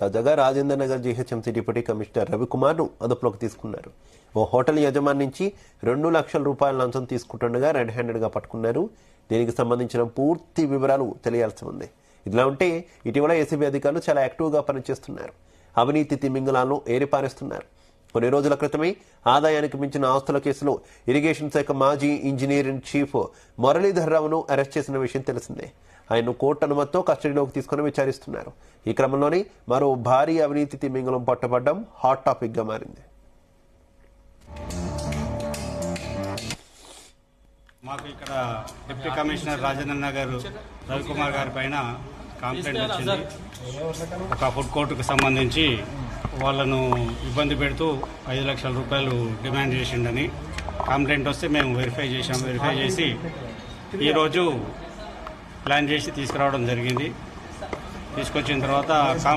తాజాగా Rajendra Nagar GHMC deputy commissioner రవికుమార్ను అదుపులోకి తీసుకున్నారు. ఓ హోటల్ యజమాని నుంచి రెండు లక్షల రూపాయల లంచం తీసుకుంటుండగా రెడ్ హ్యాండెడ్గా పట్టుకున్నారు. దీనికి సంబంధించిన పూర్తి వివరాలు తెలియాల్సి ఉంది. ఇదిలా ఉంటే ఇటీవల ఏసీబీ అధికారులు చాలా యాక్టివ్గా పనిచేస్తున్నారు. అవినీతి తిమింగలాలను ఏరిపారేస్తున్నారు. కొన్ని రోజుల క్రితమే ఆదాయానికి మించిన ఆస్తుల కేసులో ఇరిగేషన్ శాఖ మాజీ ఇంజనీర్ ఇన్ చీఫ్ మురళీధర్ రావును అరెస్ట్ చేసిన విషయం తెలిసిందే. ఆయన్ను కోర్టు అనుమతితో కస్టడీలోకి తీసుకుని విచారిస్తున్నారు. ఈ క్రమంలోనే మరో భారీ అవినీతి తిమింగలం పట్టబడ్డం హాట్ టాపిక్గా మారింది. మాకు ఇక్కడ డిప్యూటీ కమిషనర్ రాజేంద్ర నగర్ రవికుమార్ గారి పైన కంప్లైంట్ వచ్చింది. ఒక ఫుడ్ కోర్టుకు సంబంధించి వాళ్ళను ఇబ్బంది పెడుతూ ఐదు లక్షల రూపాయలు డిమాండ్ చేసిండని కంప్లైంట్ వస్తే మేము వెరిఫై చేసాం వెరిఫై చేసి ఈరోజు ప్లాన్ చేసి తీసుకురావడం జరిగింది. తీసుకొచ్చిన తర్వాత